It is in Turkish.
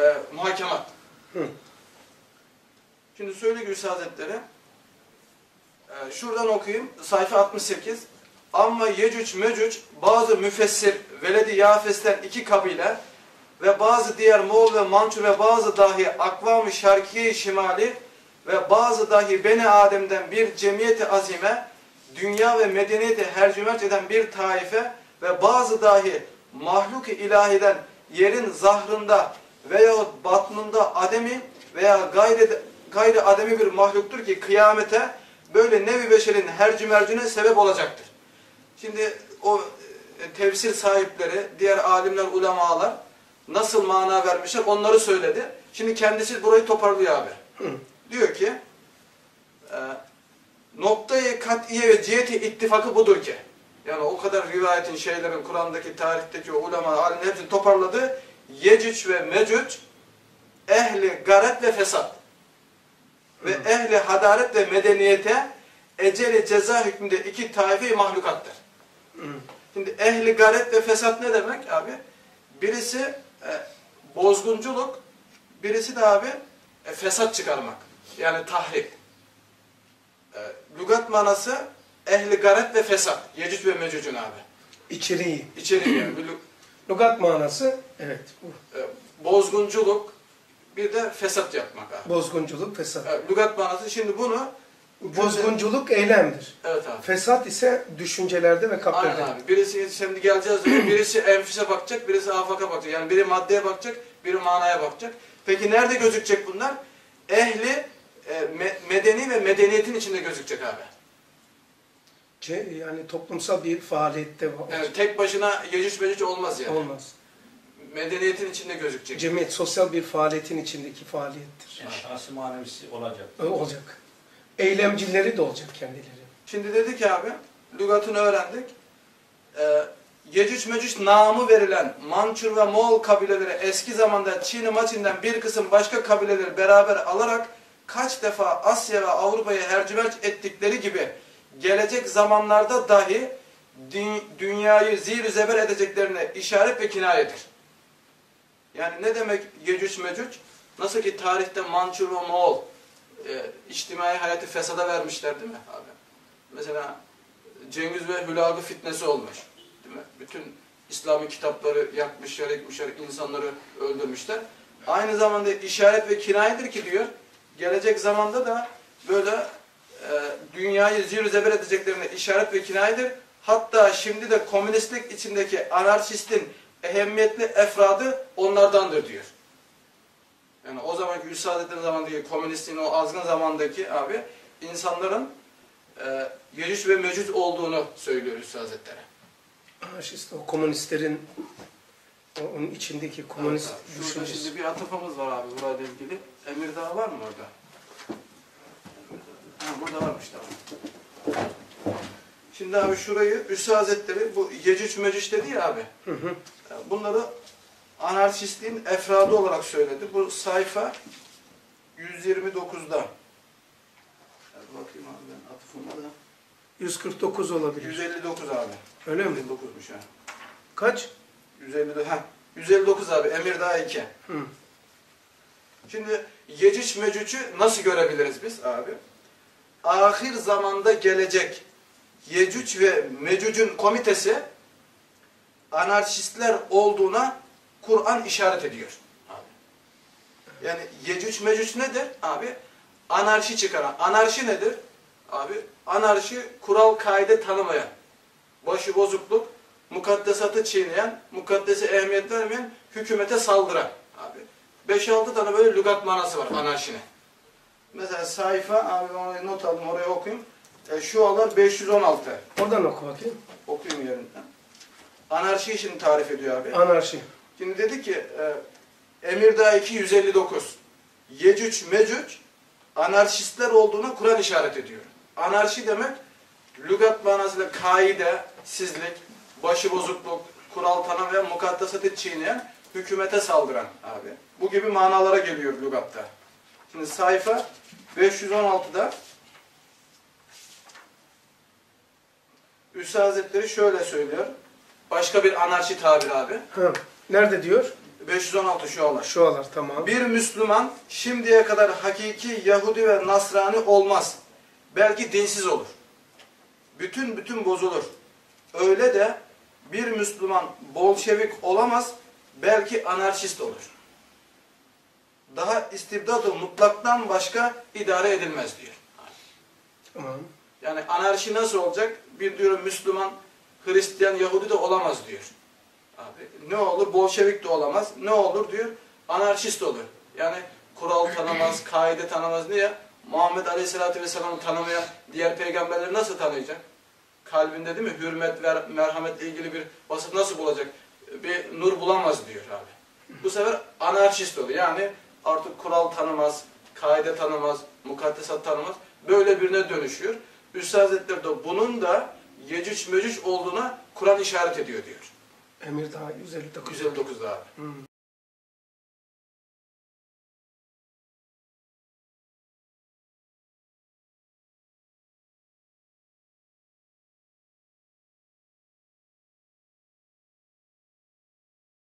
e, muhakemat. Hı. Şimdi söyle Gülsü Hazretleri. E, şuradan okuyayım. Sayfa 68. Amma Yecüc Mecüc bazı müfessir veledi Yafes'ten iki kabile ve bazı diğer Moğol ve Mançur ve bazı dahi akvam-ı şarkiye şimali ve bazı dahi Beni Adem'den bir cemiyeti azime dünya ve medeniyeti hercümerç eden bir taife ve bazı dahi mahluk-i ilahiden yerin zahrında veyahut batnında ademi veya gayri, gayri ademi bir mahluktur ki kıyamete böyle nevi beşerin hercümercüne sebep olacaktır. Şimdi o e, tefsir sahipleri, diğer alimler, ulemalar nasıl mana vermişler onları söyledi. Şimdi kendisi burayı toparlıyor abi. Hı. Diyor ki e, noktayı katiye ve ciheti ittifakı budur ki. Yani o kadar rivayetin, şeylerin, Kur'an'daki, tarihteki o ulema, alimler hepsini toparladı. Yecüc ve Mecüc ehli garet ve fesat ve ehli hadaret ve medeniyete eceli ceza hükmünde iki taife mahlukattır. Hı. Şimdi ehli garet ve fesat ne demek abi? Birisi e, bozgunculuk, birisi de abi e, fesat çıkarmak. Yani tahrip. E, lügat manası ehli garet ve fesat. Yecüc ve mecücün abi. İçeriği. İçeri yani. Lugat manası evet bu. e, bozgunculuk, bir de fesat yapmak abi. Bozgunculuk, fesat. E, lügat manası şimdi bunu Bozgunculuk eylemdir. evet abi. Fesat ise düşüncelerde ve Aynen kalplerde. abi. Birisi şimdi geleceğiz. Birisi enfüse bakacak, birisi afaka bakacak. Yani biri maddeye bakacak, biri manaya bakacak. Peki nerede gözükecek bunlar? Ehli e, me- medeni ve medeniyetin içinde gözükecek abi. Yani toplumsal bir faaliyette var. Yani tek başına yecüc mecüc olmaz yani. olmaz. Medeniyetin içinde gözükecek. Cemiyet sosyal bir faaliyetin içindeki faaliyettir. Şahsi manevisi olacak. Olacak. Eylemcileri de olacak kendileri. Şimdi dedik ki abi, lügatını öğrendik. Ee, Yecüc Mecüc namı verilen Mançur ve Moğol kabileleri eski zamanda Çin Maçin'den bir kısım başka kabileleri beraber alarak kaç defa Asya ve Avrupa'yı hercümerç ettikleri gibi gelecek zamanlarda dahi dü- dünyayı zir zeber edeceklerine işaret ve kinayedir. Yani ne demek Yecüc Mecüc? Nasıl ki tarihte Mançur ve Moğol e, içtimai hayatı fesada vermişler değil mi abi? Mesela Cengiz ve Hülagı fitnesi olmuş. Değil mi? Bütün İslami kitapları yakmışlar, yıkmışlar, insanları öldürmüşler. Aynı zamanda işaret ve kinayedir ki diyor, gelecek zamanda da böyle dünyayı zir zeber edeceklerine işaret ve kinayedir. Hatta şimdi de komünistlik içindeki anarşistin ehemmiyetli efradı onlardandır diyor. Yani o zamanki Üstadettin zamandaki komünistliğin o azgın zamandaki abi insanların e, Yecüc ve Mecüc olduğunu söylüyor Hazretleri. Anarşist o komünistlerin onun içindeki komünist Evet Şurada düşüncesi. şimdi bir atıfamız var abi burayla ilgili. Emirdağ var mı orada? Ha, burada varmış tamam. Şimdi abi şurayı Üstad Hazretleri bu Yecüc Mecüc dedi ya abi. Hı hı. Bunları anarşistliğin efradı olarak söyledi. Bu sayfa 129'da. Hadi bakayım abi ben atıfıma da. 149 olabilir. 159 abi. Öyle mi? 159'muş ha. Kaç? 159, ha. 159 abi. Emirdağ 2. Hı. Şimdi Yecüc Mecüc'ü nasıl görebiliriz biz abi? Ahir zamanda gelecek Yecüc ve Mecüc'ün komitesi anarşistler olduğuna Kur'an işaret ediyor. Abi. Yani Yecüc Mecüc nedir? Abi anarşi çıkaran. Anarşi nedir? Abi anarşi kural kaide tanımayan, başı bozukluk, mukaddesatı çiğneyen, mukaddese ehemmiyet vermeyen, hükümete saldıran. Abi 5-6 tane böyle lügat manası var anarşinin. Mesela sayfa, abi oraya not aldım oraya okuyayım. E, şu alar 516. Oradan oku bakayım. Okuyayım yerinden. Anarşi şimdi tarif ediyor abi. Anarşi. Şimdi dedi ki e, Emirdağ 2 159. Yecüc Mecüc anarşistler olduğuna Kur'an işaret ediyor. Anarşi demek lügat manasıyla kaide, sizlik, başıbozukluk, kural tanımayan, mukaddesatı çiğneyen, hükümete saldıran abi. Bu gibi manalara geliyor lügatta. Şimdi sayfa 516'da Üstad Hazretleri şöyle söylüyor. Başka bir anarşi tabir abi. Ha. Nerede diyor? 516 şualar. Şualar tamam. Bir Müslüman şimdiye kadar hakiki Yahudi ve Nasrani olmaz. Belki dinsiz olur. Bütün bütün bozulur. Öyle de bir Müslüman Bolşevik olamaz. Belki anarşist olur. Daha istibdat-ı mutlaktan başka idare edilmez diyor. Tamam. Yani anarşi nasıl olacak? Bir diyor Müslüman, Hristiyan, Yahudi de olamaz diyor. Abi, ne olur? Bolşevik de olamaz. Ne olur diyor? Anarşist olur. Yani kural tanımaz, kaide tanımaz. Niye? Muhammed Aleyhisselatü Vesselam'ı tanımayan diğer peygamberleri nasıl tanıyacak? Kalbinde değil mi? Hürmet ve merhametle ilgili bir vasıf nasıl bulacak? Bir nur bulamaz diyor abi. Bu sefer anarşist oluyor. Yani artık kural tanımaz, kaide tanımaz, mukaddesat tanımaz. Böyle birine dönüşüyor. Üstad Hazretleri de bunun da Yecüc Mecüc olduğuna Kur'an işaret ediyor diyor. Emir daha 159. 159'da abi. Hı.